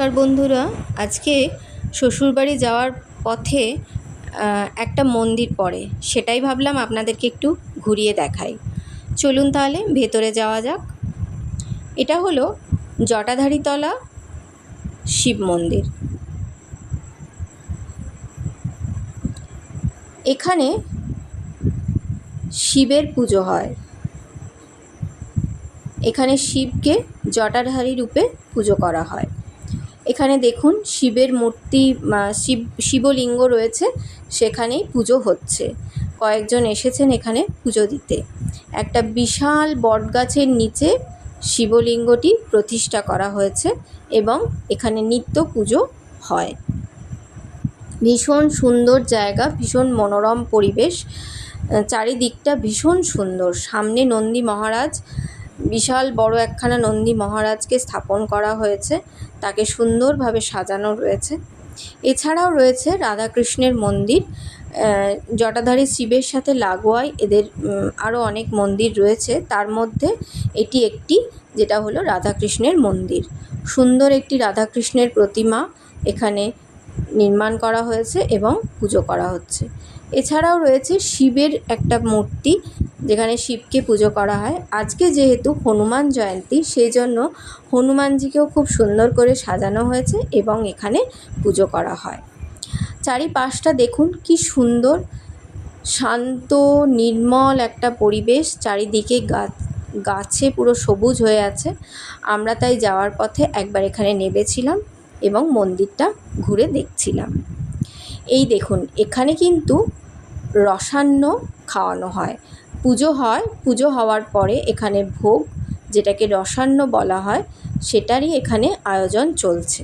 নমস্কার বন্ধুরা, আজকে শ্বশুরবাড়ি যাওয়ার পথে একটা মন্দির পড়ে, সেটাই ভাবলাম আপনাদেরকে একটু ঘুরিয়ে দেখাই। চলুন তাহলে ভেতরে যাওয়া যাক। এটা হলো জটাধারীতলা শিব মন্দির। এখানে শিবের পুজো হয়। এখানে শিবকে জটাধারী রূপে পুজো করা হয়। এখানে দেখুন শিবের মূর্তি শিব, শিবলিঙ্গ রয়েছে, সেখানেই পুজো হচ্ছে। কয়েকজন এসেছেন এখানে পুজো দিতে। একটা বিশাল বটগাছের নিচে শিবলিঙ্গটি প্রতিষ্ঠা করা হয়েছে এবং এখানে নিত্য পুজো হয়। ভীষণ সুন্দর জায়গা, ভীষণ মনোরম পরিবেশ চারিদিকটা ভীষণ সুন্দর। সামনে নন্দী মহারাজ বিশাল বড় একখানা নন্দী মহারাজকে স্থাপন করা হয়েছে। তাকে সুন্দরভাবে সাজানো রয়েছে। এছাড়াও রয়েছে রাধাকৃষ্ণের মন্দির। জটাধারী শিবের সাথে লাগোয়ায় এদের আরও অনেক মন্দির রয়েছে। তার মধ্যে এটি একটি, যেটা হলো রাধাকৃষ্ণের মন্দির। সুন্দর একটি রাধাকৃষ্ণের প্রতিমা এখানে নির্মাণ করা হয়েছে এবং পুজো করা হচ্ছে। এছাড়াও রয়েছে শিবের একটা মূর্তি যেখানে শিবকে পুজো করা হয়। আজকে যেহেতু হনুমান জয়ন্তী, সেই জন্য হনুমানজিকেও খুব সুন্দর করে সাজানো হয়েছে এবং এখানে পুজো করা হয়। চারিপাশটা দেখুন, কি সুন্দর, শান্ত, নির্মল একটা পরিবেশ। চারিদিকে গাছ গাছে পুরো সবুজ হয়ে আছে। আমরা তাই যাওয়ার পথে একবার এখানে নেবেছিলাম এবং মন্দিরটা ঘুরে দেখছিলাম। এই দেখুন, এখানে কিন্তু রসান্ন খাওয়ানো হয়। পুজো হয়। পুজো হওয়ার পরে এখানে ভোগ, যেটাকে রসান্ন বলা হয়, সেটারই এখানে আয়োজন চলছে।